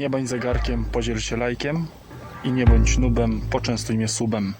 Nie bądź zegarkiem, podziel się lajkiem i nie bądź nubem, poczęstuj mnie subem.